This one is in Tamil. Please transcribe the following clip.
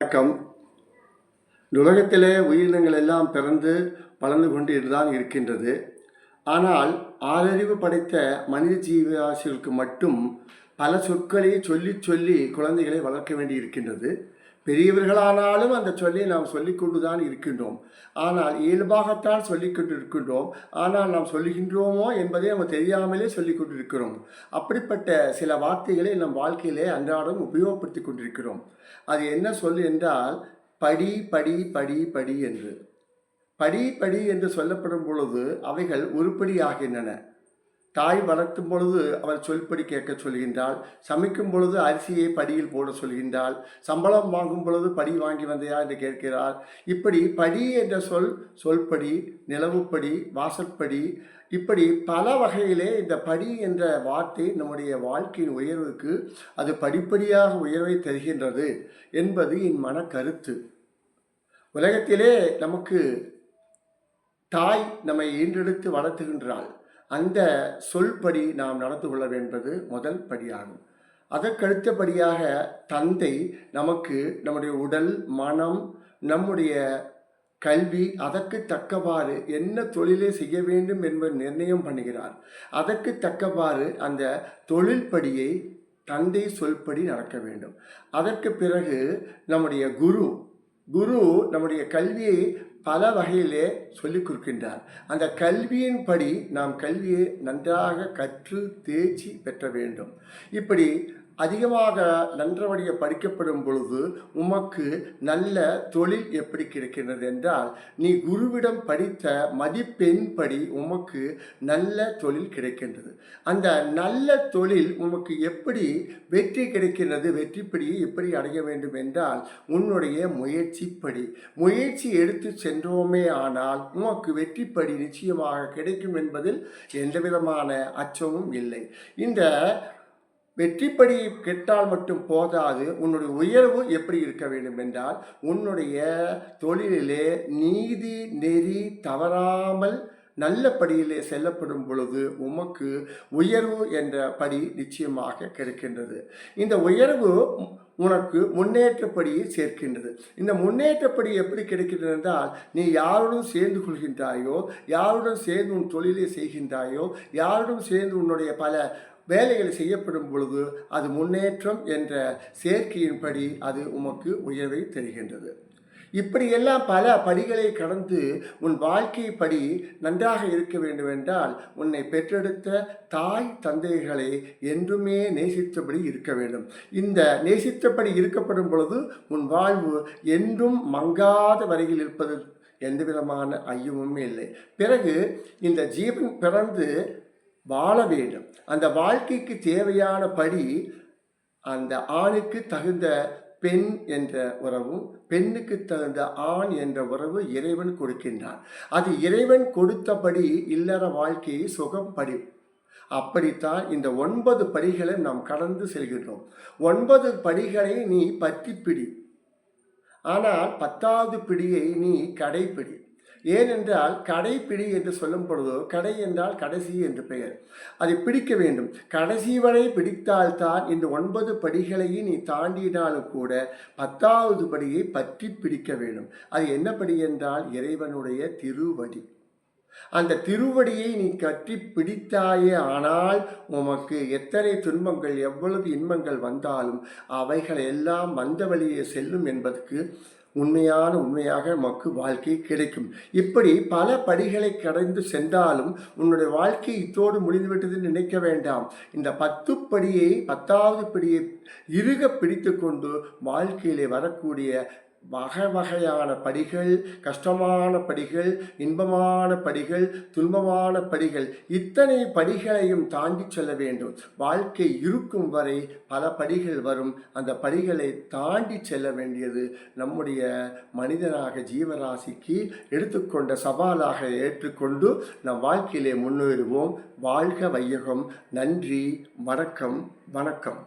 வணக்கம். இந்த உலகத்திலே உயிரினங்கள் எல்லாம் பிறந்து வளர்ந்து கொண்டு தான் இருக்கின்றது. ஆனால் ஆறறிவு படைத்த மனித ஜீவராசிகளுக்கு மட்டும் பல சொற்களை சொல்லி சொல்லி குழந்தைகளை வளர்க்க வேண்டி இருக்கின்றது பெரியவர்களானாலும் அந்த சொல்லை நாம் சொல்லிக்கொண்டு தான் இருக்கின்றோம். ஆனால் இயல்பாகத்தான் சொல்லிக்கொண்டு இருக்கின்றோம் ஆனால் நாம் சொல்லுகின்றோமோ என்பதை நம்ம தெரியாமலே சொல்லிக் கொண்டிருக்கிறோம் அப்படிப்பட்ட சில வார்த்தைகளை நம் வாழ்க்கையிலே அன்றாடம் உபயோகப்படுத்தி கொண்டிருக்கிறோம். அது என்ன சொல் என்றால் படி படி படி படி என்று. படி படி என்று சொல்லப்படும் பொழுது அவைகள் உருப்படியாகின்றன. தாய் வளர்த்தும் பொழுது அவள் சொல்படி கேட்க சொல்கின்றாள். சமைக்கும் பொழுது அரிசியை படியில் போட சொல்கின்றாள். சம்பளம் வாங்கும் பொழுது படி வாங்கி வந்தையா என்று கேட்கிறார். இப்படி படி என்ற சொல் சொல்படி நிலவுப்படி வாசற்படி இப்படி பல வகையிலே இந்த படி என்ற வார்த்தை நம்முடைய வாழ்க்கையின் உயர்வுக்கு அது படிப்படியாக உயர்வை தருகின்றது என்பது என் மன கருத்து உலகத்திலே நமக்கு தாய் நம்மை ஈன்றெடுத்து வளர்த்துகின்றாள். அந்த சொல்படி நாம் நடந்து கொள்ள வேண்டது முதல் படியாகும். அதற்கடுத்தபடியாக தந்தை நமக்கு நம்முடைய உடல் மனம் நம்முடைய கல்வி அதற்கு தக்கவாறு என்ன தொழிலை செய்ய வேண்டும் என்பது நிர்ணயம் பண்ணுகிறார். அதற்கு தக்கவாறு அந்த தொழில் படியை தந்தை சொல்படி நடக்க வேண்டும். அதற்கு பிறகு நம்முடைய குரு குரு நம்முடைய கல்வியை பல வகையிலே சொல்லிக் கொடுக்கின்றார். அந்த கல்வியின்படி நாம் கல்வியை நன்றாக கற்று தேர்ச்சி பெற்ற வேண்டும். இப்படி அதிகமாக நன்றபடிய படிக்கப்படும் பொழுது உமக்கு நல்ல தொழில் எப்படி கிடைக்கின்றது என்றால் நீ குருவிடம் படித்த மதிப்பெண்படி உமக்கு நல்ல தொழில் கிடைக்கின்றது. அந்த நல்ல தொழில் உமக்கு எப்படி வெற்றி கிடைக்கின்றது வெற்றிப்படியை எப்படி அடைய வேண்டும் என்றால் உன்னுடைய முயற்சிப்படி. முயற்சி எடுத்து சென்றோமே ஆனால் உமக்கு வெற்றிப்படி நிச்சயமாக கிடைக்கும் என்பதில் எந்தவிதமான அச்சமும் இல்லை. இந்த வெற்றிப்படி கெட்டால் மட்டும் போதாது உன்னுடைய உயர்வு எப்படி இருக்க வேண்டும் என்றால் உன்னுடைய தொழிலிலே நீதி நெறி தவறாமல் நல்ல படியிலே செல்லப்படும் பொழுது உமக்கு உயர்வு என்ற படி நிச்சயமாக கிடைக்கின்றது. இந்த உயர்வு உனக்கு முன்னேற்றப்படியை சேர்க்கின்றது. இந்த முன்னேற்றப்படி எப்படி கிடைக்கின்றது என்றால் நீ யாருடன் சேர்ந்து கொள்கின்றாயோ யாருடன் சேர்ந்து உன் தொழிலை செய்கின்றாயோ யாருடன் சேர்ந்து உன்னுடைய பல வேலைகள் செய்யப்படும் பொழுது அது முன்னேற்றம் என்ற சேர்க்கையின்படி அது உமக்கு உயர்வை தருகின்றது. இப்படியெல்லாம் பல படிகளை கடந்து உன் வாழ்க்கைப்படி நன்றாக இருக்க வேண்டுமென்றால் உன்னை பெற்றெடுத்த தாய் தந்தைகளை என்றுமே நேசித்தபடி இருக்க வேண்டும். இந்த நேசித்தபடி இருக்கப்படும் பொழுது உன் வாழ்வு என்றும் மங்காத வரையில் இருப்பது எந்த விதமான ஐயமுமே இல்லை. பிறகு இந்த ஜீவன் பிறந்து வாழ வேண்டும். அந்த வாழ்க்கைக்கு தேவையான படி அந்த ஆணுக்கு தகுந்த பெண் என்ற உறவும் பெண்ணுக்கு தகுந்த ஆண் என்ற உறவு இறைவன் கொடுக்கின்றான். அது இறைவன் கொடுத்தபடி இல்லற வாழ்க்கையை சுகம் படி அப்படித்தான் இந்த ஒன்பது படிகளை நாம் கடந்து செல்கின்றோம். ஒன்பது படிகளை நீ பற்றி பிடி ஆனால் பத்தாவது பிடியை நீ கடைப்பிடி. ஏனென்றால் கடைப்பிடி என்று சொல்லும் பொழுதோ கடை என்றால் கடைசி என்று பெயர். அதை பிடிக்க வேண்டும். கடைசி வரை பிடித்தால்தான் இந்த ஒன்பது படிகளையும் நீ தாண்டினாலும் கூட பத்தாவது படியை பற்றி பிடிக்க வேண்டும். அது என்ன படி என்றால் இறைவனுடைய திருவடி. அந்த திருவடியை நீ கற்றி பிடித்தாயே ஆனால் உமக்கு எத்தனை துன்பங்கள் எவ்வளவு இன்பங்கள் வந்தாலும் அவைகள் எல்லாம் வந்த வழியே செல்லும் என்பதற்கு உண்மையான உண்மையாக நமக்கு வாழ்க்கை கிடைக்கும். இப்படி பல படிகளை கடந்து சென்றாலும் உன்னுடைய வாழ்க்கை இத்தோடு முடிந்துவிட்டது நினைக்க வேண்டாம். இந்த பத்து படியை பத்தாவது படியை இறுக பிடித்து கொண்டு வாழ்க்கையிலே வரக்கூடிய வகை வகையான படிகள் கஷ்டமான படிகள் இன்பமான படிகள் துன்பமான படிகள் இத்தனை படிகளையும் தாண்டி செல்ல வேண்டும். வாழ்க்கை இருக்கும் வரை பல படிகள் வரும். அந்த படிகளை தாண்டி செல்ல வேண்டியது நம்முடைய மனிதனாக ஜீவராசிக்கு எடுத்துக்கொண்ட சவாலாக ஏற்றுக்கொண்டு நம் வாழ்க்கையிலே முன்னேறுவோம். வாழ்க வையகம். நன்றி. வணக்கம். வணக்கம்.